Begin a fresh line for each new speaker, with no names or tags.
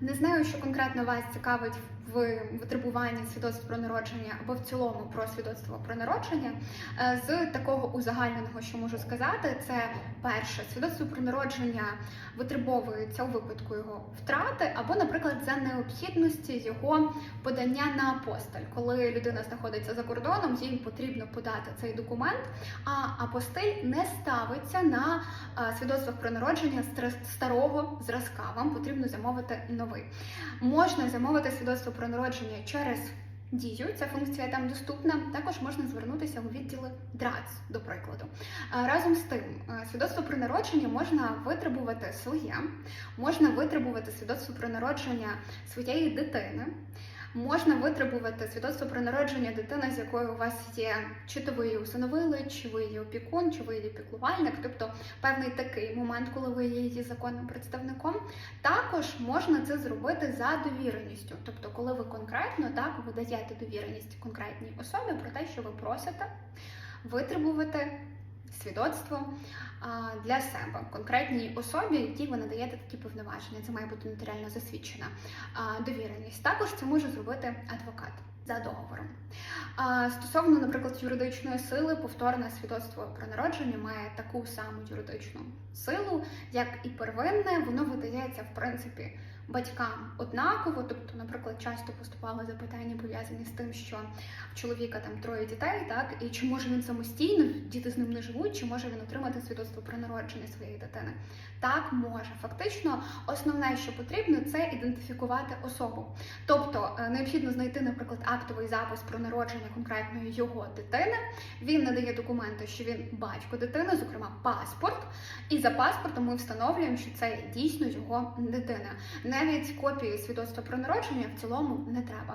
Не знаю, що конкретно вас цікавить в витребуванні свідоцтв про народження або в цілому про свідоцтво про народження. Е, З такого узагальненого, що можу сказати, це перше свідоцтво про народження витребовується у випадку його втрати, або, наприклад, за необхідності його подання на апостиль. Коли людина знаходиться за кордоном, їй потрібно подати цей документ, а апостиль не ставиться на е, свідоцтвах про народження старого зразка. Вам потрібно замовити новий. Можна замовити свідоцтво про народження через дію. Ця функція там доступна. Також можна звернутися у відділи ДРАЦ, до прикладу. Разом з тим, свідоцтво про народження можна витребувати своє, можна витребувати свідоцтво про народження своєї дитини. Можна витребувати свідоцтво про народження дитини, з якою у вас є чи то ви її усиновили, чи ви її опікун, чи ви її піклувальник, тобто певний такий момент, коли ви є її законним представником. Також можна це зробити за довіреністю, тобто, коли ви конкретно так видаєте довіреність конкретній особі про те, що ви просите витребувати свідоцтво для себе конкретній особі, якій ви надаєте такі повноваження. Це має бути нотаріально засвідчена довіреність. Також це може зробити адвокат за договором. Стосовно, наприклад, юридичної сили, повторне свідоцтво про народження має таку саму юридичну силу, як і первинне, воно видається в принципі батькам однаково. Тобто, наприклад, часто поступали запитання пов'язані з тим, що в чоловіка там троє дітей, так і чи може він самостійно, діти з ним не живуть, чи може він отримати свідоцтво про народження своєї дитини? Так може. Фактично, основне, що потрібно, це ідентифікувати особу. Тобто е, необхідно знайти, наприклад, актовий запис про народження конкретної його дитини. Він надає документи, що він батько дитини, зокрема паспорт. І за паспортом ми встановлюємо, що це дійсно його дитина. Навіть копії свідоцтва про народження в цілому не треба.